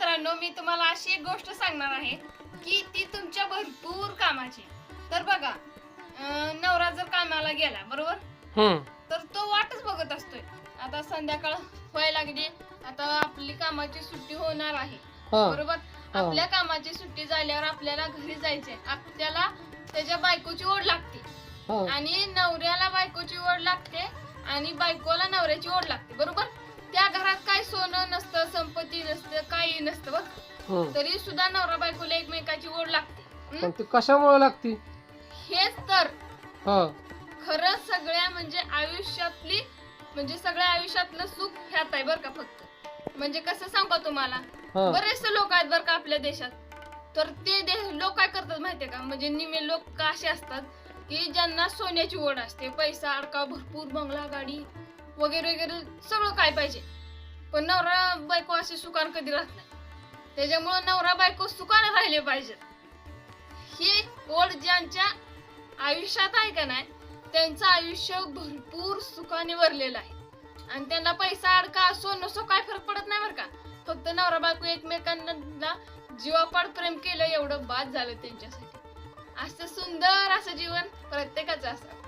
मित्रांनो मी तुम्हाला अशी एक गोष्ट सांगणार आहे की ती तुमच्या भरपूर कामाची तर बघा अं, नवरा जर कामाला गेला बरोबर? हम्म. तर तो वाटच बघत असतोय. आता संध्याकाळ व्हायला लागली आता आपली कामाची सुट्टी होणार आहे. हा. बरोबर? आपल्या कामाची सुट्टी झाल्यावर आपल्याला घरी जायचंय. आपल्याला त्याच्या बायकोची ओढ लागते. हा. आणि नवऱ्याला बायकोची ओढ लागते आणि बायकोला नवऱ्याची ओढ लागते. बरोबर? त्या घरात काय सोनं नसतं संपत्ती नसतं काही नसतं बघ. हम्म. तरी सुद्धा नवरा बायकोला एकमेकाची ओढ लागते. हं? पण ती कशामुळे लागती? हेच तर. हा. खरं सगळ्या म्हणजे आयुष्यातली म्हणजे सगळ्या आयुष्यातलं सुख ह्यात आहे बरं का फक्त. म्हणजे कसं सांगू का तुम्हाला? हा. बरेचसे लोक आहेत बरं का आपल्या देशात. तर ते दे लोक काय करतात माहितीये का? म्हणजे निमे लोक असे असतात की ज्यांना सोन्याची ओढ असते. पैसा अडका भरपूर बंगला गाडी वगैरे वगैरे सगळं काय पाहिजे. पण नवरा बायको असे सुकान कधी राहत नाही. त्याच्यामुळं नवरा बायको सुकान राहिले पाहिजेत. ही ओढ ज्यांच्या आयुष्यात आहे का नाही त्यांचं आयुष्य भरपूर सुखाने भरलेलं आहे. आणि त्यांना पैसा अडका असो नसो काय फरक पडत नाही बरं का. फक्त नवरा बायको एकमेकांना जीवापाड प्रेम केलं एवढं बाद झालं त्यांच्यासाठी. असं सुंदर असं जीवन प्रत्येकाचं असं